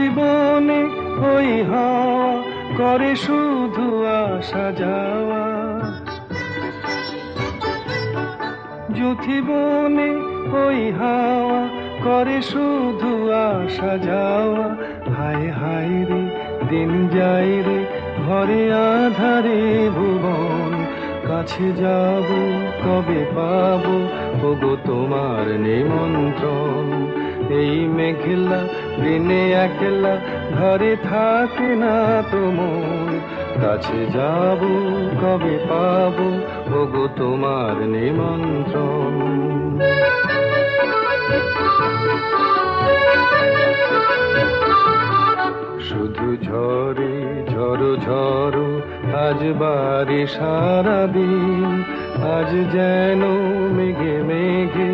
বনে ওই হাওয়া করে শুধু আসা যাওয়া। বনে ওই হাওয়া করে শুধু আসা যাওয়া। হায় হায় রে, দিন যাই রে, ঘরে আধারে ভুবন। কাছে যাব, কবে পাবো, ওগো তোমার নিমন্ত্রণ। এই মেঘলা, দিনে একলা, ঘরে থাকে না তোমার কাছে যাব, কবে পাবো ওগো তোমার নিমন্ত্রণ। শুধু ঝরে ঝড়ো ঝড়ো, আজ বাড়ি সারাদিন, আজ যেন মেঘে মেঘে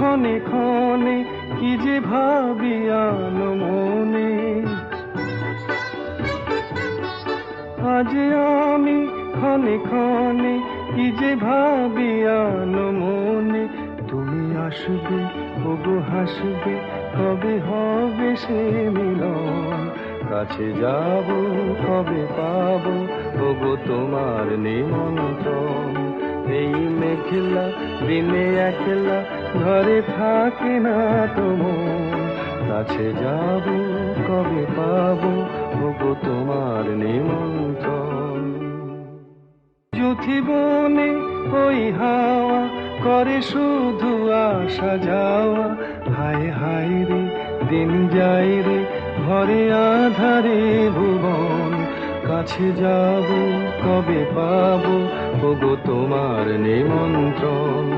ক্ষণে ক্ষণে কি যে ভাবি মনে আজ আমি ক্ষণে ক্ষণে কি যে ভাবি মনে তুমি আসবে, ওগো হাসবে, কবে হবে সে মিলন? কাছে যাব, কবে পাবো, ওগো তোমার নিমন্ত্রণ? এই মেঘলা, দিনে একলা ঘরে থাকে না তোমার। কাছে যাব, কবে পাবো ওগো তোমার নিমন্ত্রণ। যুথি বনে ওই হাওয়া করে শুধু আসা যাওয়া। হায় হায় রে, দিন যাই রে, ঘরে আধারে ভুবন। কাছে যাব, কবে পাবো ওগো তোমার নিমন্ত্রণ।